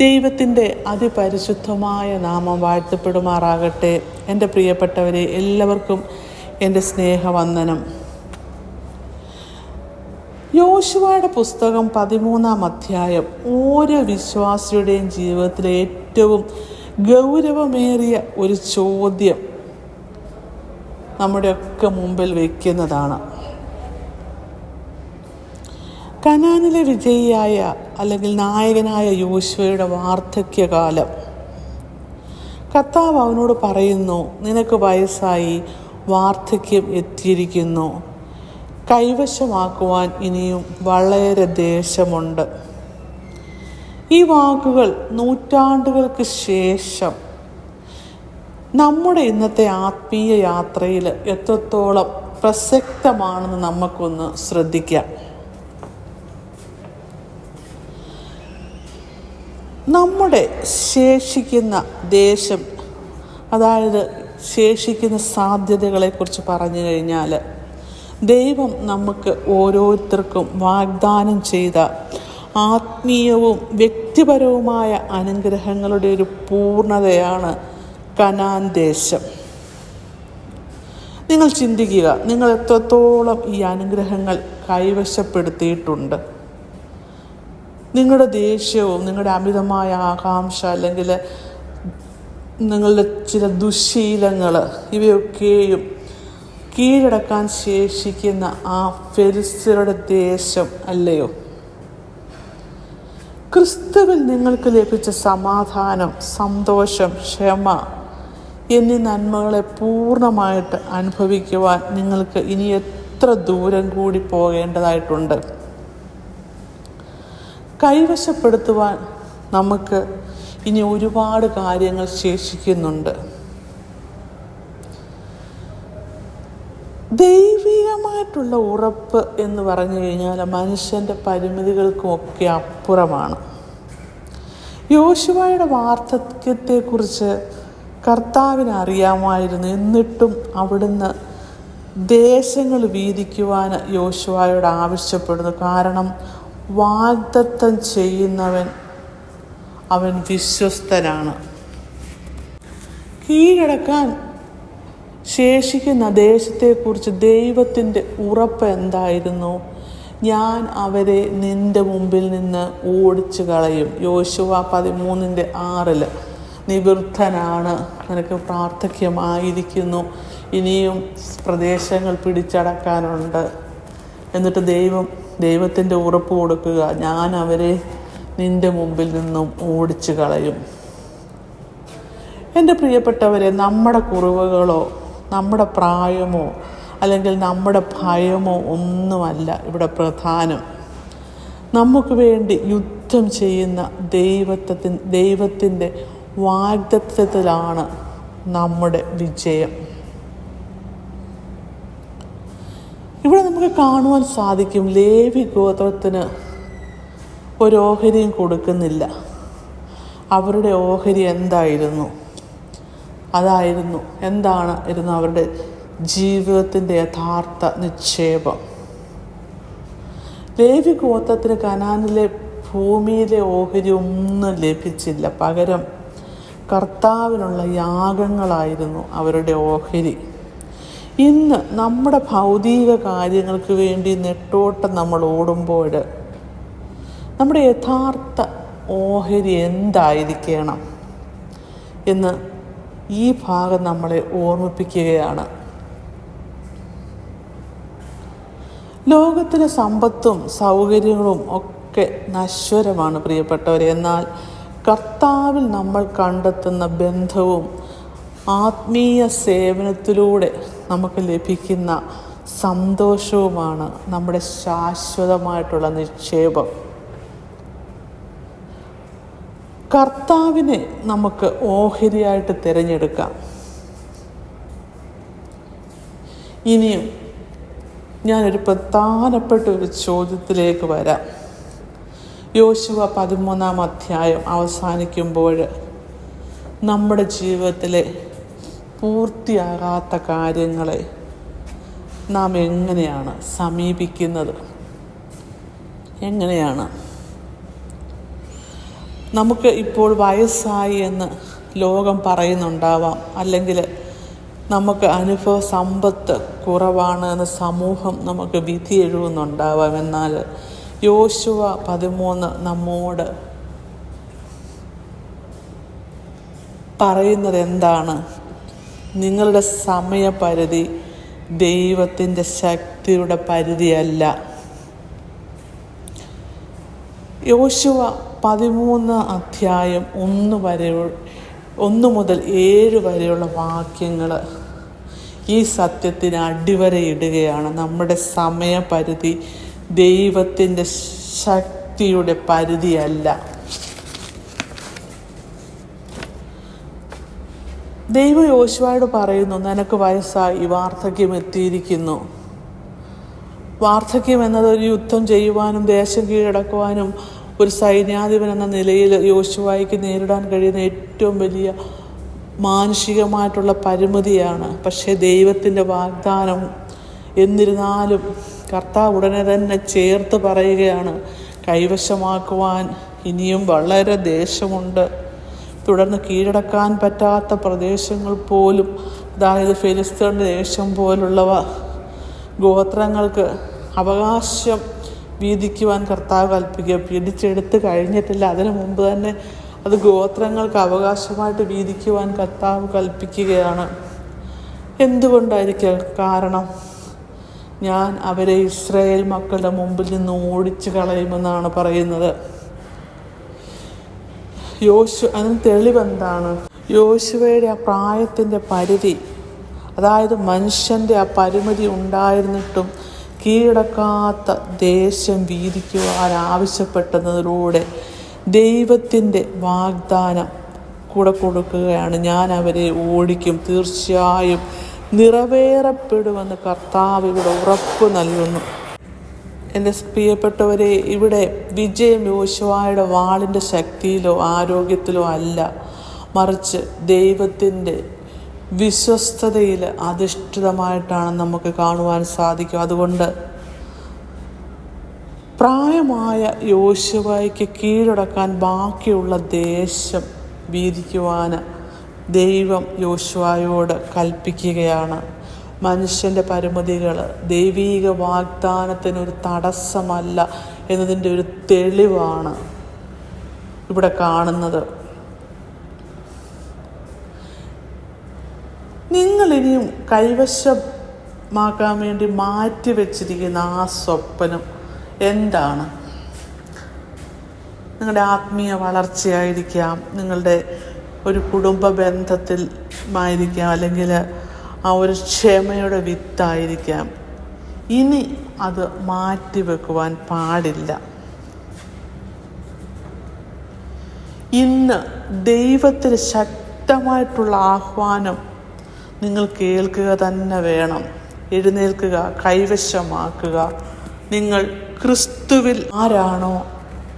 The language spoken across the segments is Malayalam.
ദൈവത്തിന്റെ അതിപരിശുദ്ധമായ നാമം വാഴ്ത്തപ്പെടുമാറാകട്ടെ. എന്റെ പ്രിയപ്പെട്ടവരെ എല്ലാവർക്കും എന്റെ സ്നേഹവന്ദനം. യോശുവയുടെ പുസ്തകം പതിമൂന്നാം അധ്യായം ഓരോ വിശ്വാസിയുടെയും ജീവിതത്തിലെ ഏറ്റവും ഗൗരവമേറിയ ഒരു ചോദ്യം നമ്മുടെയൊക്കെ മുമ്പിൽ വയ്ക്കുന്നതാണ് കനാനിലെ വിജയിയായ അല്ലെങ്കിൽ നായകനായ യോശുവയുടെ വാർദ്ധക്യകാലം. കർത്താവ് അവനോട് പറയുന്നു നിനക്ക് വയസ്സായി വാർദ്ധക്യം എത്തിയിരിക്കുന്നു. കൈവശമാക്കുവാൻ ഇനിയും വളരെ ദേശമുണ്ട്. ഈ വാക്കുകൾ നൂറ്റാണ്ടുകൾക്ക് ശേഷം നമ്മുടെ ഇന്നത്തെ ആത്മീയ യാത്രയിൽ എത്രത്തോളം പ്രസക്തമാണെന്ന് നമുക്കൊന്ന് ശ്രദ്ധിക്കാം. നമ്മുടെ ശേഷിക്കുന്ന ദേശം അതായത് ശേഷിക്കുന്ന സാധ്യതകളെക്കുറിച്ച് പറഞ്ഞു കഴിഞ്ഞാൽ ദൈവം നമുക്ക് ഓരോരുത്തർക്കും വാഗ്ദാനം ചെയ്ത ആത്മീയവും വ്യക്തിപരവുമായ അനുഗ്രഹങ്ങളുടെ ഒരു പൂർണതയാണ് കനാൻ ദേശം. നിങ്ങൾ ചിന്തിക്കുക നിങ്ങൾ എത്രത്തോളം ഈ അനുഗ്രഹങ്ങൾ കൈവശപ്പെടുത്തിയിട്ടുണ്ട്. നിങ്ങളുടെ ദേഷ്യവും നിങ്ങളുടെ അമിതമായ ആകാംക്ഷ അല്ലെങ്കിൽ നിങ്ങളുടെ ചില ദുശീലങ്ങൾ ഇവയൊക്കെയും കീഴടക്കാൻ ശേഷിക്കുന്ന ആ ഫെരിസ്തരുടെ ദേശം അല്ലയോ? ക്രിസ്തുവിൽ നിങ്ങൾക്ക് ലഭിച്ച സമാധാനം സന്തോഷം ക്ഷമ എന്നീ നന്മകളെ പൂർണമായിട്ട് അനുഭവിക്കുവാൻ നിങ്ങൾക്ക് ഇനി എത്ര ദൂരം കൂടി പോകേണ്ടതായിട്ടുണ്ട്? കൈവശപ്പെടുത്തുവാൻ നമുക്ക് ഇനി ഒരുപാട് കാര്യങ്ങൾ ശേഷിക്കുന്നുണ്ട്. ദൈവികമായിട്ടുള്ള ഉറപ്പ് എന്ന് പറഞ്ഞു കഴിഞ്ഞാൽ മനുഷ്യന്റെ പരിമിതികൾക്കും ഒക്കെ അപ്പുറമാണ്. യോശുവയുടെ വാർദ്ധക്യത്തെക്കുറിച്ച് കർത്താവിന് അറിയാമായിരുന്നു. എന്നിട്ടും അവിടുന്ന് ദേശങ്ങൾ വീതിക്കുവാൻ യോശുവായോട് ആവശ്യപ്പെടുന്നു. കാരണം വാഗ്ദത്തം ചെയ്യുന്നവൻ അവൻ വിശ്വസ്തനാണ്. കീഴടക്കാൻ ശേഷിക്കുന്ന ദേശത്തെക്കുറിച്ച് ദൈവത്തിന്റെ ഉറപ്പ് എന്തായിരുന്നു? ഞാൻ അവരെ നിന്റെ മുമ്പിൽ നിന്ന് ഓടിച്ചു കളയും. യോശുവ പതിമൂന്നിന്റെ ആറിൽ നിവൃദ്ധനാണ് നിനക്ക് പ്രാർത്ഥക്യമായിരിക്കുന്നു ഇനിയും പ്രദേശങ്ങൾ പിടിച്ചടക്കാനുണ്ട് എന്നിട്ട് ദൈവം ദൈവത്തിന്റെ ഉറപ്പ് കൊടുക്കുക. ഞാൻ അവരെ നിന്റെ മുമ്പിൽ നിന്നും ഓടിച്ചു കളയും. എന്റെ പ്രിയപ്പെട്ടവരെ നമ്മുടെ കുറവുകളോ നമ്മുടെ പ്രായമോ അല്ലെങ്കിൽ നമ്മുടെ ഭയമോ ഒന്നുമല്ല ഇവിടെ പ്രധാനം. നമുക്ക് വേണ്ടി യുദ്ധം ചെയ്യുന്ന ദൈവത്വത്തിൻ ദൈവത്തിന്റെ വാഗ്ദത്വത്തിലാണ് നമ്മുടെ വിജയം ഇവിടെ നമുക്ക് കാണുവാൻ സാധിക്കും. ലേവി ഗോത്രത്തിന് ഒരു ഓഹരിയും കൊടുക്കുന്നില്ല. അവരുടെ ഓഹരി എന്തായിരുന്നു? അതായിരുന്നു. എന്താണ് ഇരുന്നു അവരുടെ ജീവിതത്തിന്റെ യഥാർത്ഥ നിക്ഷേപം? ലേവി ഗോത്രത്തിന് കനാനിലെ ഭൂമിയിലെ ഓഹരി ഒന്നും ലഭിച്ചില്ല. പകരം കർത്താവിനുള്ള യാഗങ്ങളായിരുന്നു അവരുടെ ഓഹരി. ഇന്ന് നമ്മുടെ ഭൗതിക കാര്യങ്ങൾക്ക് വേണ്ടി നെട്ടോട്ടം നമ്മൾ ഓടുമ്പോൾ നമ്മുടെ യഥാർത്ഥ ഓഹരി എന്തായിരിക്കണം എന്ന് ഈ ഭാഗം നമ്മളെ ഓർമ്മിപ്പിക്കുകയാണ്. ലോകത്തിലെ സമ്പത്തും സൗകര്യങ്ങളും ഒക്കെ നശ്വരമാണ് പ്രിയപ്പെട്ടവരെ. എന്നാൽ കർത്താവിൽ നമ്മൾ കണ്ടെത്തുന്ന ബന്ധവും ആത്മീയ സേവനത്തിലൂടെ നമുക്ക് ലഭിക്കുന്ന സന്തോഷവുമാണ് നമ്മുടെ ശാശ്വതമായിട്ടുള്ള നിക്ഷേപം. കർത്താവിനെ നമുക്ക് ഓഹരിയായിട്ട് തിരഞ്ഞെടുക്കാം. ഇനിയും ഞാനൊരു പ്രധാനപ്പെട്ട ഒരു ചോദ്യത്തിലേക്ക് വരാം. യോശുവ പതിമൂന്നാം അധ്യായം അവസാനിക്കുമ്പോൾ നമ്മുടെ ജീവിതത്തിലെ പൂർത്തിയാകാത്ത കാര്യങ്ങളെ നാം എങ്ങനെയാണ് സമീപിക്കുന്നത്? എങ്ങനെയാണ്? നമുക്ക് ഇപ്പോൾ വയസ്സായി എന്ന് ലോകം പറയുന്നുണ്ടാവാം. അല്ലെങ്കിൽ നമുക്ക് അനുഭവ സമ്പത്ത് കുറവാണ് എന്ന് സമൂഹം നമുക്ക് വിധി എഴുതുന്നുണ്ടാവാം. എന്നാൽ യോശുവ പതിമൂന്ന് നമ്മോട് പറയുന്നത് എന്താണ്? നിങ്ങളുടെ സമയപരിധി ദൈവത്തിന്റെ ശക്തിയുടെ പരിധിയല്ല. യോശുവ പതിമൂന്ന് അധ്യായം ഒന്ന് വരെ ഒന്ന് മുതൽ ഏഴ് വരെയുള്ള വാക്യങ്ങൾ ഈ സത്യത്തിന് അടിവരയിടുകയാണ് നമ്മുടെ സമയപരിധി ദൈവത്തിന്റെ ശക്തിയുടെ പരിധിയല്ല. ദൈവം യോശുവയോട് പറയുന്നു നിനക്ക് വയസ്സായി വാർദ്ധക്യം എത്തിയിരിക്കുന്നു. വാർദ്ധക്യം എന്നത് ഒരു യുദ്ധം ചെയ്യുവാനും ദേശം കീഴടക്കുവാനും ഒരു സൈന്യാധിപൻ എന്ന നിലയിൽ യോശുവായിക്ക് നേരിടാൻ കഴിയുന്ന ഏറ്റവും വലിയ മാനുഷികമായിട്ടുള്ള പരിമിതിയാണ്. പക്ഷേ ദൈവത്തിന്റെ വാഗ്ദാനം എന്നിരുന്നാലും കർത്താവ് ഉടനെ തന്നെ ചേർത്ത് പറയുകയാണ് കൈവശമാക്കുവാൻ ഇനിയും വളരെ ദേശമുണ്ട്. തുടർന്ന് കീഴടക്കാൻ പറ്റാത്ത പ്രദേശങ്ങൾ പോലും അതായത് ഫിലിസ്തീന്റെ ദേശം പോലുള്ളവ ഗോത്രങ്ങൾക്ക് അവകാശം വീതിക്കുവാൻ കർത്താവ് കൽപ്പിക്കുക. പിടിച്ചെടുത്ത് കഴിഞ്ഞിട്ടില്ല. അതിനു മുമ്പ് തന്നെ അത് ഗോത്രങ്ങൾക്ക് അവകാശമായിട്ട് വീതിക്കുവാൻ കർത്താവ് കൽപ്പിക്കുകയാണ്. എന്തുകൊണ്ടായിരിക്കും കാരണം? ഞാൻ അവരെ ഇസ്രായേൽ മക്കളുടെ മുമ്പിൽ നിന്ന് ഓടിച്ചു കളയുമെന്നാണ് പറയുന്നത്. യോശു അതിന് തെളിവെന്താണ് യോശുവയുടെ ആ പ്രായത്തിന്റെ പരിധി അതായത് മനുഷ്യന്റെ ആ പരിമിതി ഉണ്ടായിരുന്നിട്ടും കീഴടക്കാത്ത ദേശം വീതിക്കുവാൻ ആവശ്യപ്പെട്ടതിലൂടെ ദൈവത്തിന്റെ വാഗ്ദാനം കൂടെ കൊടുക്കുകയാണ്. ഞാൻ അവരെ ഓടിക്കും തീർച്ചയായും നിറവേറപ്പെടുമെന്ന് കർത്താവ് ഇവിടെ ഉറപ്പ് നൽകുന്നു. എന്റെ പ്രിയപ്പെട്ടവരെ ഇവിടെ വിജയം യോശുവായുടെ വാളിന്റെ ശക്തിയിലോ ആരോഗ്യത്തിലോ അല്ല. മറിച്ച് ദൈവത്തിന്റെ വിശ്വസ്തതയിൽ അധിഷ്ഠിതമായിട്ടാണ് നമുക്ക് കാണുവാൻ സാധിക്കും അതുകൊണ്ട് പ്രായമായ യോശുവായ്ക്ക് കീഴടക്കാൻ ബാക്കിയുള്ള ദേശം വീതിക്കുവാൻ ദൈവം യോശുവായോട് കൽപ്പിക്കുകയാണ്. മനുഷ്യന്റെ പരിമിതികൾ ദൈവീക വാഗ്ദാനത്തിനൊരു തടസ്സമല്ല എന്നതിന്റെ ഒരു തെളിവാണ് ഇവിടെ കാണുന്നത്. നിങ്ങൾ നിങ്ങളിനിയും കൈവശമാക്കാൻ വേണ്ടി മാറ്റി വെച്ചിരിക്കുന്ന ആ സ്വപ്നം എന്താണ്? നിങ്ങളുടെ ആത്മീയ വളർച്ചയായിരിക്കാം നിങ്ങളുടെ ഒരു കുടുംബ ബന്ധത്തിൽ ആയിരിക്കാം അല്ലെങ്കിൽ ആ ഒരു ക്ഷമയുടെ വിത്തായിരിക്കാം. ഇനി അത് മാറ്റി വെക്കുവാൻ പാടില്ല. ഇന്ന് ദൈവത്തിന് ശക്തമായിട്ടുള്ള ആഹ്വാനം നിങ്ങൾ കേൾക്കുക തന്നെ വേണം. എഴുന്നേൽക്കുക കൈവശമാക്കുക. നിങ്ങൾ ക്രിസ്തുവിൽ ആരാണോ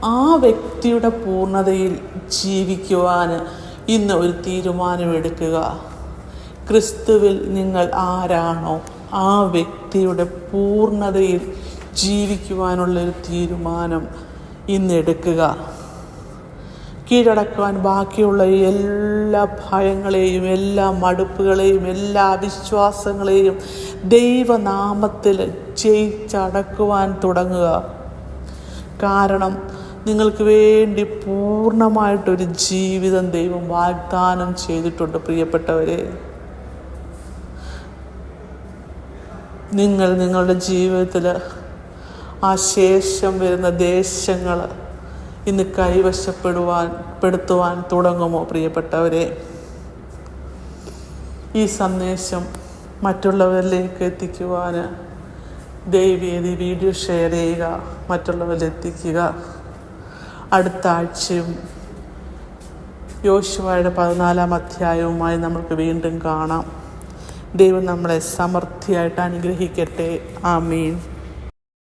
ആ വ്യക്തിയുടെ പൂർണതയിൽ ജീവിക്കുവാൻ ഇന്ന് ഒരു തീരുമാനമെടുക്കുക. ക്രിസ്തുവിൽ നിങ്ങൾ ആരാണോ ആ വ്യക്തിയുടെ പൂർണതയിൽ ജീവിക്കുവാനുള്ളൊരു തീരുമാനം ഇന്നെടുക്കുക കീഴടക്കുവാൻ ബാക്കിയുള്ള എല്ലാ ഭയങ്ങളെയും എല്ലാ മടുപ്പുകളെയും എല്ലാ അവിശ്വാസങ്ങളെയും ദൈവനാമത്തിൽ ജയിച്ചടക്കുവാൻ തുടങ്ങുക. കാരണം നിങ്ങൾക്ക് വേണ്ടി പൂർണമായിട്ടൊരു ജീവിതം ദൈവം വാഗ്ദാനം ചെയ്തിട്ടുണ്ട് പ്രിയപ്പെട്ടവരെ. നിങ്ങൾ നിങ്ങളുടെ ജീവിതത്തിൽ ആ ശേഷം വരുന്ന ദേശങ്ങൾ ഇന്ന് കൈവശപ്പെടുവാൻ പെടുത്തുവാൻ തുടങ്ങുമോ പ്രിയപ്പെട്ടവരെ? ഈ സന്ദേശം മറ്റുള്ളവരിലേക്ക് എത്തിക്കുവാൻ ദൈവീതി വീഡിയോ ഷെയർ ചെയ്യുക മറ്റുള്ളവരിലെത്തിക്കുക അടുത്ത ആഴ്ചയും യോശുവായുടെ പതിനാലാം അധ്യായവുമായി നമുക്ക് വീണ്ടും കാണാം. ദൈവം നമ്മളെ സമൃദ്ധിയായിട്ട് അനുഗ്രഹിക്കട്ടെ. ആമീൻ.